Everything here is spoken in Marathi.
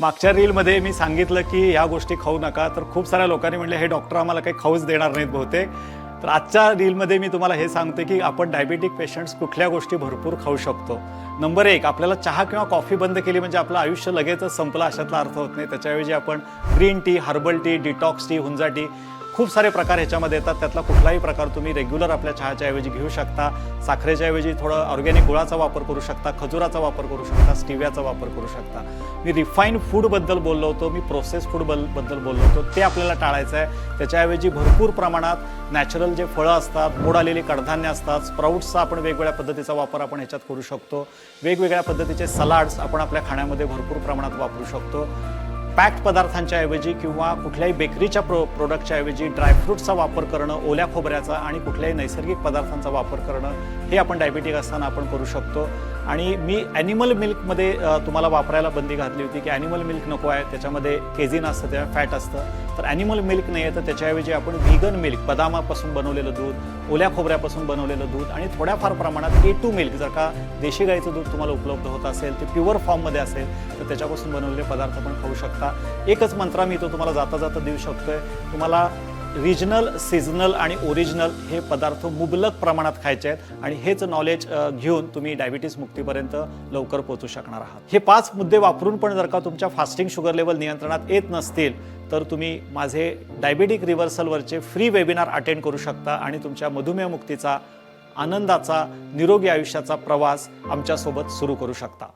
मागच्या रीलमध्ये मी सांगितलं की ह्या गोष्टी खाऊ नका. तर खूप साऱ्या लोकांनी म्हणले हे डॉक्टर आम्हाला काही खाऊच देणार नाहीत बहुतेक. तर आजच्या रीलमध्ये मी तुम्हाला हे सांगते की आपण डायबेटिक पेशंट्स कुठल्या गोष्टी भरपूर खाऊ शकतो. नंबर एक आपल्याला चहा किंवा कॉफी बंद केली म्हणजे आपलं आयुष्य लगेचच संपलं अशातला अर्थ होत नाही. त्याच्याऐवजी आपण green tea herbal tea detox tea Hunza tea खूप सारे प्रकार ह्याच्यामध्ये येतात. त्यातला कुठलाही प्रकार तुम्ही रेग्युलर आपल्या चहाच्या ऐवजी घेऊ शकता साखरेच्या ऐवजी थोडं ऑर्गॅनिक गुळाचा वापर करू शकता खजुराचा वापर करू शकता स्टिव्याचा वापर करू शकता. मी रिफाईन फूडबद्दल बोललो होतो मी प्रोसेस फूडबद्दल बोललो होतो. ते आपल्याला टाळायचं आहे. त्याच्याऐवजी भरपूर प्रमाणात नॅचरल जे फळं असतात मोड आलेली कडधान्य असतात स्प्राऊट्सचा आपण वेगवेगळ्या पद्धतीचा वापर आपण ह्याच्यात करू शकतो. वेगवेगळ्या पद्धतीचे सलाड्स आपण आपल्या खाण्यामध्ये भरपूर प्रमाणात वापरू शकतो. पॅक्ड पदार्थांच्या ऐवजी किंवा कुठल्याही बेकरीच्या प्रो प्रोडक्टच्या ऐवजी ड्रायफ्रूटचा वापर करणं ओल्या खोबऱ्याचा आणि कुठल्याही नैसर्गिक पदार्थांचा वापर करणं हे आपण डायबिटिक असताना आपण करू शकतो. आणि मी ॲनिमल मिल्कमध्ये तुम्हाला वापरायला बंदी घातली होती की ॲनिमल मिल्क नको आहे त्याच्यामध्ये केझिन असतं त्या फॅट असतं. तर ॲनिमल मिल्क नाही आहे तर त्याच्याऐवजी आपण व्हिगन मिल्क बदामापासून बनवलेलं दूध ओल्या खोबऱ्यापासून बनवलेलं दूध आणि थोड्याफार प्रमाणात ए टू मिल्क जर का देशी गाईचं दूध तुम्हाला उपलब्ध होत असेल ते प्युअर फॉर्ममध्ये असेल तर त्याच्यापासून बनवलेले पदार्थ पण खाऊ शकता. एकच मंत्रा मी तो तुम्हाला जाता जाता देऊ शकतोय. तुम्हाला रिजनल सिजनल आणि ओरिजिनल हे पदार्थ मुबलक प्रमाणात खायचे आहेत आणि हेच नॉलेज घेऊन तुम्ही डायबिटीस मुक्तीपर्यंत लवकर पोहोचू शकणार आहात. हे पाच मुद्दे वापरून पण जर का तुमच्या फास्टिंग शुगर लेवल नियंत्रणात येत नसतील तर तुम्ही माझे डायबेटिक रिव्हर्सलवरचे फ्री वेबिनार अटेंड करू शकता आणि तुमच्या मधुमेह मुक्तीचा आनंदाचा निरोगी आयुष्याचा प्रवास आमच्यासोबत सुरू करू शकता.